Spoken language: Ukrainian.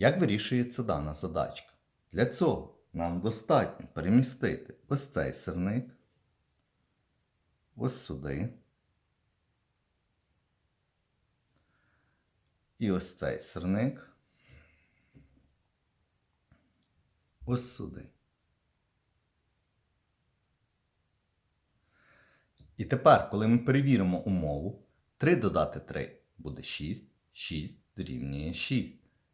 Як вирішується дана задачка? Для цього нам достатньо перемістити ось цей сирник, ось сюди. І ось цей сирник. Ось сюди. І тепер, коли ми перевіримо умову, 3 додати 3 буде 6, 6 дорівнює 6.